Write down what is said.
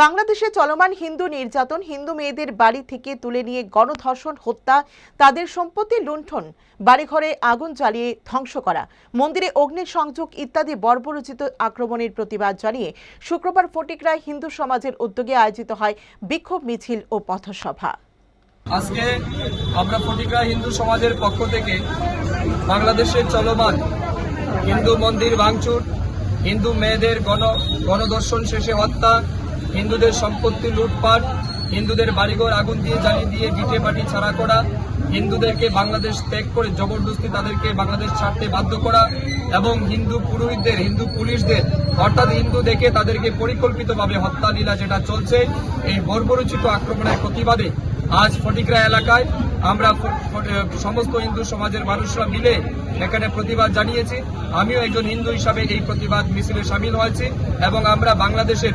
বাংলাদেশে চলমান হিন্দু নির্যাতন হিন্দু মেয়েদের বাড়ি থেকে তুলে নিয়ে গণধর্ষণ, হত্যা, তাদের সম্পত্তি লুণ্ঠন, বাড়িঘরে আগুন জ্বালিয়ে ধ্বংস করা, মন্দিরে অগ্নি সংযোগ ইত্যাদি বর্বরচিত আক্রমণের প্রতিবাদ জানিয়ে শুক্রবার ফটিকরায় হিন্দু সমাজের উদ্যোগে আয়োজিত হয় বিক্ষোভ মিছিল ও পথসভা। আজকে আমরা ফটিকা হিন্দু সমাজের পক্ষ থেকে বাংলাদেশের চলমান হিন্দু মন্দির ভাঙচুর, হিন্দু মেয়েদের গণ গণদর্শন শেষে হত্যা হিন্দুদের সম্পত্তি লুটপাট, হিন্দুদের বাড়িঘর আগুন দিয়ে জ্বালিয়ে দিয়ে ভিটে মাটি ছাড়া করা, হিন্দুদেরকে বাংলাদেশ ত্যাগ করে জবরদস্তি তাদেরকে বাংলাদেশ ছাড়তে বাধ্য করা এবং হিন্দু পুরোহিতদের, হিন্দু পুলিশদের, অর্থাৎ হিন্দু দেখে তাদেরকে পরিকল্পিতভাবে হত্যা লীলা যেটা চলছে, এই বর্বরচিত আক্রমণের প্রতিবাদে আজ ফটিকরা এলাকায় আমরা সমস্ত হিন্দু সমাজের মানুষরা মিলে এখানে প্রতিবাদ জানিয়েছি। আমিও একজন হিন্দু হিসাবে এই প্রতিবাদ মিছিলে সামিল হয়েছি এবং আমরা বাংলাদেশের